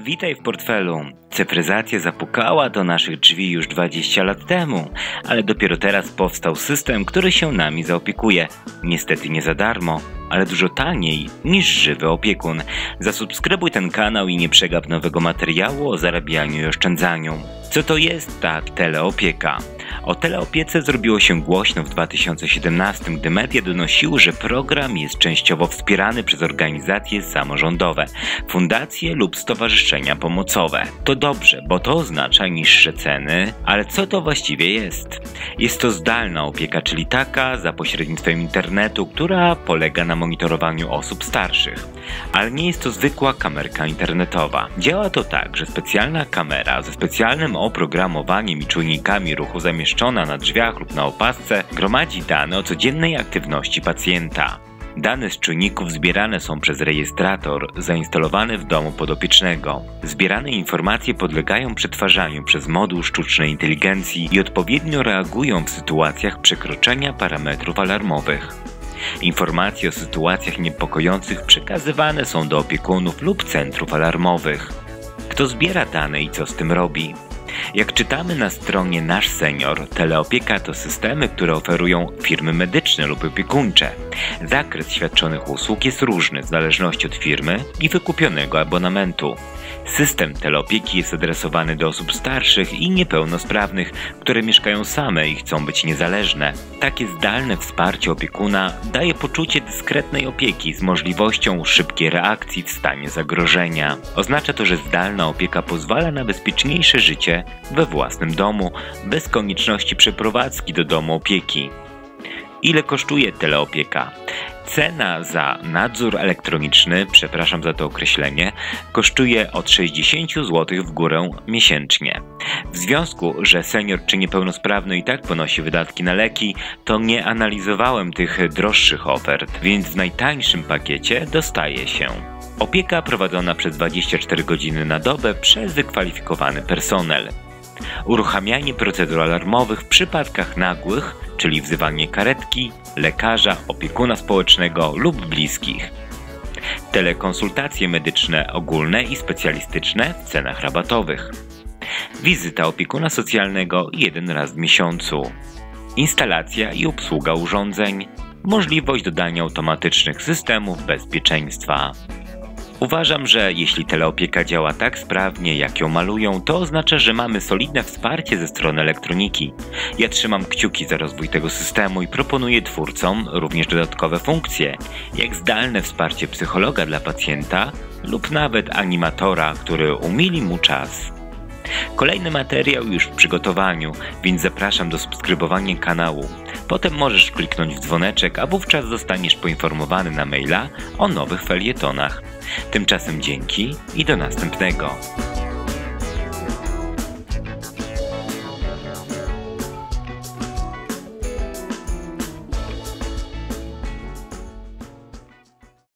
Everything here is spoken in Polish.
Witaj w portfelu. Cyfryzacja zapukała do naszych drzwi już 20 lat temu, ale dopiero teraz powstał system, który się nami zaopiekuje. Niestety nie za darmo, ale dużo taniej niż żywy opiekun. Zasubskrybuj ten kanał i nie przegap nowego materiału o zarabianiu i oszczędzaniu. Co to jest ta teleopieka? O teleopiece zrobiło się głośno w 2017, gdy media donosiły, że program jest częściowo wspierany przez organizacje samorządowe, fundacje lub stowarzyszenia pomocowe. To dobrze, bo to oznacza niższe ceny, ale co to właściwie jest? Jest to zdalna opieka, czyli taka za pośrednictwem internetu, która polega na monitorowaniu osób starszych. Ale nie jest to zwykła kamerka internetowa. Działa to tak, że specjalna kamera ze specjalnym oprogramowaniem i czujnikami ruchu zamieszczona na drzwiach lub na opasce gromadzi dane o codziennej aktywności pacjenta. Dane z czujników zbierane są przez rejestrator zainstalowany w domu podopiecznego. Zbierane informacje podlegają przetwarzaniu przez moduł sztucznej inteligencji i odpowiednio reagują w sytuacjach przekroczenia parametrów alarmowych. Informacje o sytuacjach niepokojących przekazywane są do opiekunów lub centrów alarmowych. Kto zbiera dane i co z tym robi? Jak czytamy na stronie Nasz Senior, teleopieka to systemy, które oferują firmy medyczne lub opiekuńcze. Zakres świadczonych usług jest różny w zależności od firmy i wykupionego abonamentu. System teleopieki jest adresowany do osób starszych i niepełnosprawnych, które mieszkają same i chcą być niezależne. Takie zdalne wsparcie opiekuna daje poczucie dyskretnej opieki z możliwością szybkiej reakcji w stanie zagrożenia. Oznacza to, że zdalna opieka pozwala na bezpieczniejsze życie we własnym domu, bez konieczności przeprowadzki do domu opieki. Ile kosztuje teleopieka? Cena za nadzór elektroniczny, przepraszam za to określenie, kosztuje od 60 zł w górę miesięcznie. W związku, że senior czy niepełnosprawny i tak ponosi wydatki na leki, to nie analizowałem tych droższych ofert, więc w najtańszym pakiecie dostaje się opieka prowadzona przez 24 godziny na dobę przez wykwalifikowany personel. Uruchamianie procedur alarmowych w przypadkach nagłych, czyli wzywanie karetki, lekarza, opiekuna społecznego lub bliskich. Telekonsultacje medyczne ogólne i specjalistyczne w cenach rabatowych. Wizyta opiekuna socjalnego jeden raz w miesiącu. Instalacja i obsługa urządzeń. Możliwość dodania automatycznych systemów bezpieczeństwa. Uważam, że jeśli teleopieka działa tak sprawnie, jak ją malują, to oznacza, że mamy solidne wsparcie ze strony elektroniki. Ja trzymam kciuki za rozwój tego systemu i proponuję twórcom również dodatkowe funkcje, jak zdalne wsparcie psychologa dla pacjenta lub nawet animatora, który umili mu czas. Kolejny materiał już w przygotowaniu, więc zapraszam do subskrybowania kanału. Potem możesz kliknąć w dzwoneczek, a wówczas zostaniesz poinformowany na maila o nowych felietonach. Tymczasem dzięki i do następnego.